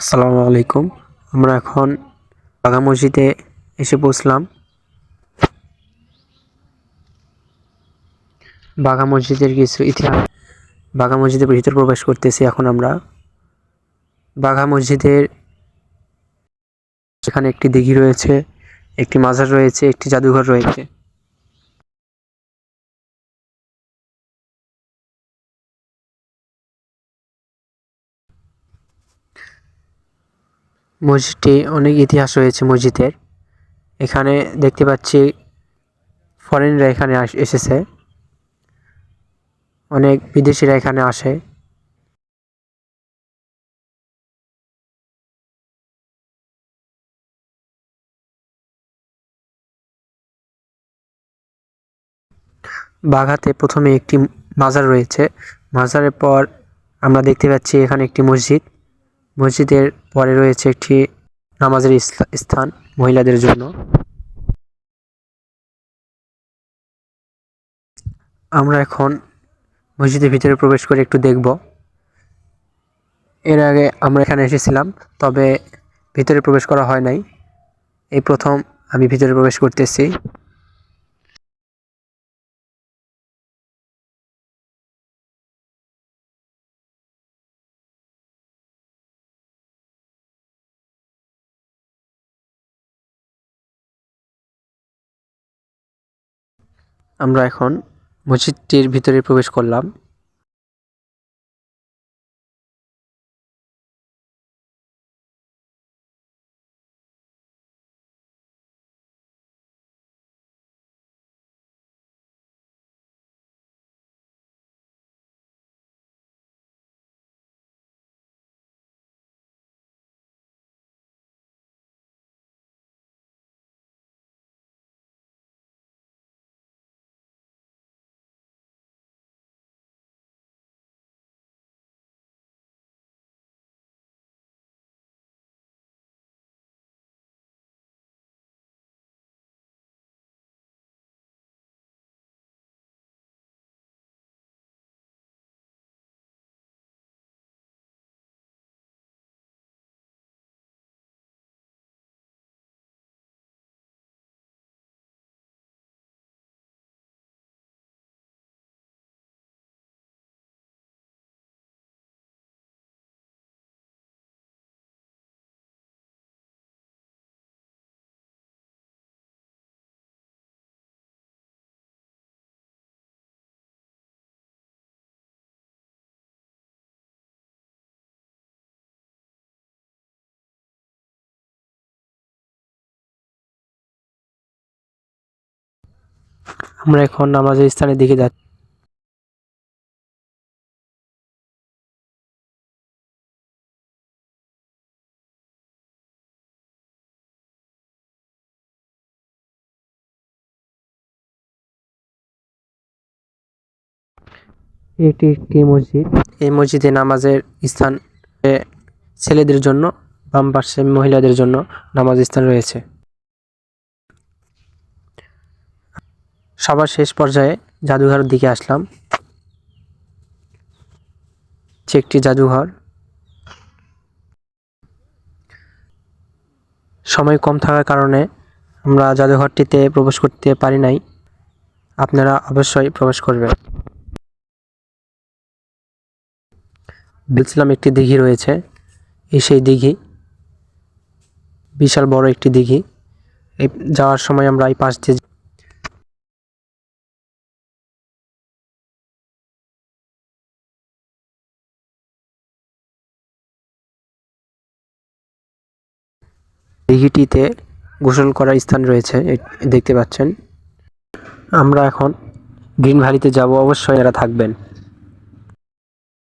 আসসালামু আলাইকুম। আমরা এখন বাঘা মসজিদে এসে পৌঁছলাম বাঘা মসজিদের কিছু ইতিহাস বাঘা মসজিদের ভিতর প্রবেশ করতেছি এখন আমরা। বাঘা মসজিদের সেখানে একটি দিঘি রয়েছে, একটি মাজার রয়েছে, একটি জাদুঘর রয়েছে। মসজিদটি অনেক ইতিহাস রয়েছে মসজিদের। এখানে দেখতে পাচ্ছি ফরেনরা এখানে এসেছে। অনেক বিদেশিরা এখানে আসে। বাঘাতে প্রথমে একটি মাজার রয়েছে। মাজারের পর আমরা দেখতে পাচ্ছি এখানে একটি মসজিদ। মসজিদের পরে রয়েছে একটি নামাজের স্থান মহিলাদের জন্য। আমরা এখন মসজিদের ভিতরে প্রবেশ করে একটু দেখব। এর আগে আমরা এখানে এসেছিলাম, তবে ভিতরে প্রবেশ করা হয় নাই। এই প্রথম আমি ভিতরে প্রবেশ করতেছি। আমরা এখন মসজিদটির ভিতরে প্রবেশ করলাম। আমরা এখন নামাজের স্থানের দিকে যাচ্ছি। এটি একটি মসজিদ। এই মসজিদে নামাজের স্থান ছেলেদের জন্য বাম পাশে মহিলাদের জন্য নামাজ স্থান রয়েছে। সবার শেষ পর্যায়ে জাদুঘরের দিকে আসলাম। হচ্ছে একটি জাদুঘর। সময় কম থাকার কারণে আমরা জাদুঘরটিতে প্রবেশ করতে পারি নাই। আপনারা অবশ্যই প্রবেশ করবেন। বলছিলাম একটি দিঘি রয়েছে। এই সেই দিঘি। বিশাল বড় একটি দিঘি। যাওয়ার সময় আমরা এই পাশ দিয়ে দিঘিটিতে গোসল করার স্থান রয়েছে দেখতে পাচ্ছেন। আমরা এখন গ্রিন ভ্যালিতে যাব, অবশ্যই এরা থাকবেন।